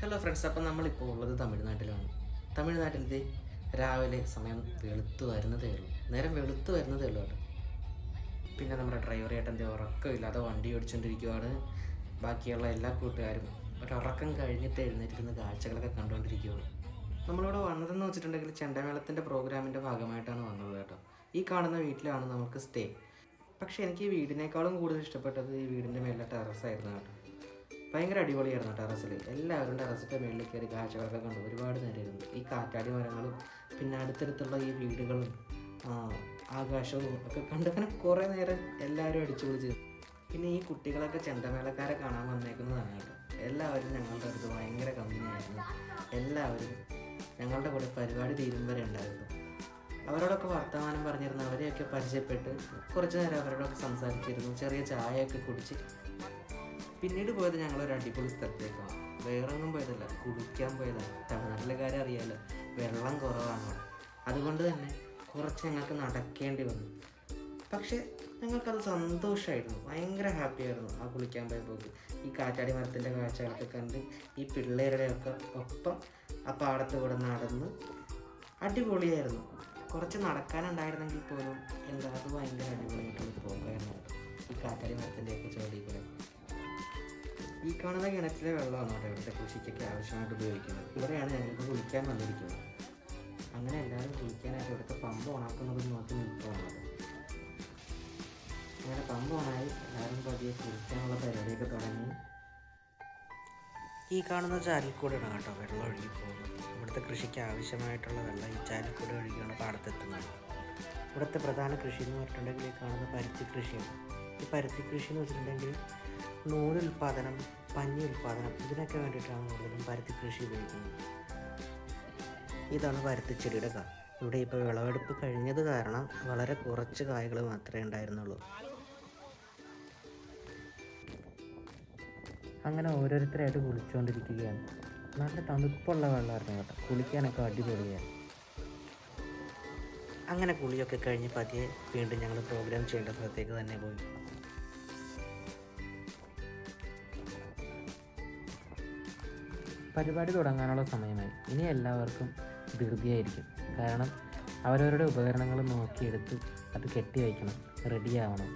Hello friends അപ്പം നമ്മളിപ്പോൾ ഉള്ളത് തമിഴ്നാട്ടിലാണ്. തമിഴ്നാട്ടിലത്തെ രാവിലെ സമയം വെളുത്തു വരുന്നതേ ഉള്ളൂ. നേരം വെളുത്തു വരുന്നതേ ഉള്ളൂ കേട്ടോ. പിന്നെ നമ്മുടെ ഡ്രൈവർ ചേട്ടന്റെ ഉറക്കമില്ലാതെ വണ്ടി ഓടിച്ചുകൊണ്ടിരിക്കുവാണ് ബാക്കിയുള്ള എല്ലാ കൂട്ടുകാരും ഒരുറക്കം കഴിഞ്ഞിട്ട് എഴുന്നേറ്റിരുന്ന കാഴ്ചകളൊക്കെ കണ്ടുകൊണ്ടിരിക്കുകയാണ് നമ്മളിവിടെ വന്നതെന്ന് വെച്ചിട്ടുണ്ടെങ്കിൽ ചെണ്ടമേളത്തിന്റെ പ്രോഗ്രാമിന്റെ ഭാഗമായിട്ടാണ് വന്നത് കേട്ടോ. ഈ കാണുന്ന വീട്ടിലാണ് നമുക്ക് സ്റ്റേ പക്ഷേ എനിക്ക് ഈ വീടിനേക്കാളും കൂടുതൽ ഇഷ്ടപ്പെട്ടത് ഈ വീടിന്റെ മേലെ ടെറസ് ആയിരുന്നു കേട്ടോ. ഭയങ്കര അടിപൊളിയായിരുന്നു ടെറസിൽ എല്ലാവരും ടെറസിന്റെ മേളിൽ കയറി കാഴ്ചകളൊക്കെ കണ്ടു. ഒരുപാട് നേരമായിരുന്നു. ഈ കാറ്റാടി മരങ്ങളും പിന്നെ അടുത്തടുത്തുള്ള ഈ വീടുകളും ആകാശവും ഒക്കെ കണ്ട് അങ്ങനെ കുറേ നേരം എല്ലാവരും അടിച്ചു പൊളിച്ച് പിന്നെ ഈ കുട്ടികളൊക്കെ ചെണ്ടമേളക്കാരെ കാണാൻ വന്നേക്കുന്നതാണ് കേട്ടോ. എല്ലാവരും ഞങ്ങളുടെ അടുത്ത് ഭയങ്കര കമ്പനിയായിരുന്നു. എല്ലാവരും ഞങ്ങളുടെ കൂടെ പരിപാടി തീരും വരെ ഉണ്ടായിരുന്നു. അവരോടൊക്കെ വർത്തമാനം പറഞ്ഞിരുന്നു. അവരെയൊക്കെ പരിചയപ്പെട്ട് കുറച്ച് നേരം അവരോടൊക്കെ സംസാരിച്ചിരുന്നു. ചെറിയ ചായയൊക്കെ കുടിച്ച് പിന്നീട് പോയത് ഞങ്ങൾ ഒരു അടിപൊളി സ്ഥലത്തേക്കാണ്. വേറൊന്നും പോയതല്ല കുടിക്കാൻ പോയതാണ് തമിഴ്നാട്ടിലെ കാര്യം അറിയാലോ വെള്ളം കുറവാണ്. അതുകൊണ്ട് തന്നെ കുറച്ച് ഞങ്ങൾക്ക് നടക്കേണ്ടി വന്നു. പക്ഷേ ഞങ്ങൾക്കത് സന്തോഷമായിരുന്നു ഭയങ്കര ഹാപ്പി ആയിരുന്നു ആ കുളിക്കാൻ പോയപ്പോൾ ഈ കാറ്റാടി മരത്തിന്റെ കാഴ്ചകളൊക്കെ കണ്ട് ഈ പിള്ളേരുടെയൊക്കെ ഒപ്പം ആ പാടത്ത് കൂടെ നടന്ന് അടിപൊളിയായിരുന്നു. കുറച്ച് നടക്കാനുണ്ടായിരുന്നെങ്കിൽ പോലും എന്താ അത് ഭയങ്കര അടിപൊളിയായിട്ടുള്ള പോകായിരുന്നു. ഈ കാറ്റാടി മരത്തിന്റെയൊക്കെ ചോടി കൂടെ. ഈ കാണുന്ന കിണറ്റിലെ വെള്ളമാണ് കേട്ടോ ഇവിടുത്തെ കൃഷിക്കൊക്കെ ആവശ്യമായിട്ട് ഉപയോഗിക്കുന്നത്. ഇവിടെയാണ് ഞങ്ങൾക്ക് കുളിക്കാൻ വന്നിരിക്കുന്നത്. അങ്ങനെ എല്ലാവരും കുളിക്കാനായിട്ട് ഇവിടുത്തെ പമ്പ് ഓണാക്കുന്നത് നോക്കി നിൽക്കുന്നത്. അങ്ങനെ പമ്പ് ഓണായി എല്ലാവരും പതിയെ കുളിക്കാനുള്ള പരിപാടിയൊക്കെ തുടങ്ങി. ഈ കാണുന്ന ചാലിൽ കൂടെയാണ് കേട്ടോ വെള്ളം ഒഴുകി പോകുന്നത്. ഇവിടുത്തെ കൃഷിക്ക് ആവശ്യമായിട്ടുള്ള വെള്ളം ഈ ചാലിൽ കൂടെ ഒഴുകിയാണ് പാടത്തെത്തുന്നത്. ഇവിടുത്തെ പ്രധാന കൃഷി എന്ന് പറഞ്ഞിട്ടുണ്ടെങ്കിൽ ഈ കാണുന്ന പരുത്തി കൃഷിയാണ്. ഈ പരുത്തി കൃഷി എന്ന് വെച്ചിട്ടുണ്ടെങ്കിൽ നൂൽ ഉൽപ്പാദനം പഞ്ഞി ഉൽപ്പാദനം ഇതിനൊക്കെ വേണ്ടിയിട്ടാണ് കൂടുതലും പരുത്തി കൃഷി ഉപയോഗിക്കുന്നത്. ഇതാണ് പരുത്തിച്ചെടിയുടെ കാ ഇവിടെ ഇപ്പോൾ വിളവെടുപ്പ് കഴിഞ്ഞത് കാരണം വളരെ കുറച്ച് കായകൾ മാത്രമേ ഉണ്ടായിരുന്നുള്ളൂ. അങ്ങനെ ഓരോരുത്തരായിട്ട് കുളിച്ചുകൊണ്ടിരിക്കുകയാണ് നല്ല തണുപ്പുള്ള വെള്ളമായിരുന്നു കേട്ടോ. കുളിക്കാനൊക്കെ അടിപൊളിയാണ് അങ്ങനെ കുളിയൊക്കെ കഴിഞ്ഞ് പതിയെ വീണ്ടും ഞങ്ങൾ പ്രോഗ്രാം ചെയ്യേണ്ട സ്ഥലത്തേക്ക് തന്നെ പോയി. പരിപാടി തുടങ്ങാനുള്ള സമയമായി. ഇനി എല്ലാവർക്കും ധൃതിയായിരിക്കും. കാരണം അവരവരുടെ ഉപകരണങ്ങൾ നോക്കിയെടുത്ത് അത് കെട്ടി വയ്ക്കണം റെഡിയാവണം